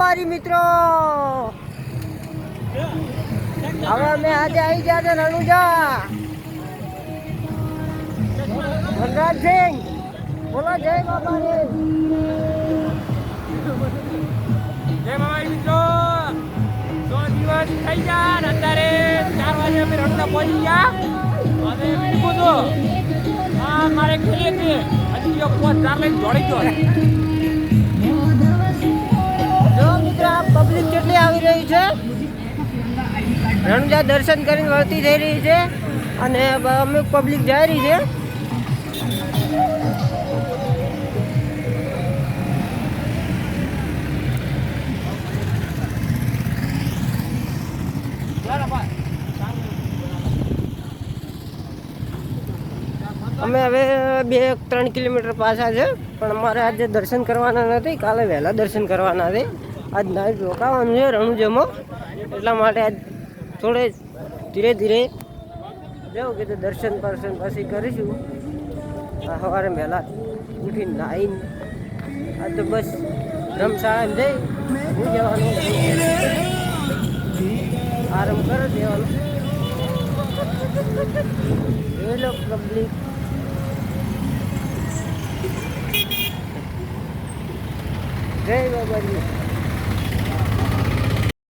બાબારી મિત્રો. હવે અમે આજે આવી ગયા છે રણુજા. વનરાજસિંહ બોલો, જય બાબારી જય મામાજી મિત્રો. સો દિવસ થઈ ગયા અત્યારે ચાર વાગે અમે રણતા પહોંચી ગયા. અને બીજું તો હા, મારે ખેલી હતી હજી ચાર લઈને દોડી ગયો. રણુજા દર્શન કરીને વળતી થઈ રહી છે અને અમુક પબ્લિક જઈ રહી છે. અમે હવે બે ત્રણ કિલોમીટર પાછા છે, પણ અમારે આજે દર્શન કરવાના નથી, કાલે વહેલા દર્શન કરવાના છે. આજ નાઈટ રોકાવાનું છે રણુજમાં, એટલા માટે આજ થોડે ધીરે ધીરે જવું કે દર્શન દર્શન પછી કરીશું. સવારે વહેલા ઉઠીને નાહીને, આ તો બસ ધર્મશાળામાં જઈ હું જવાનું આરામ કરો દેવાનું એ લોકો પબ્લિક જય બાબાજી.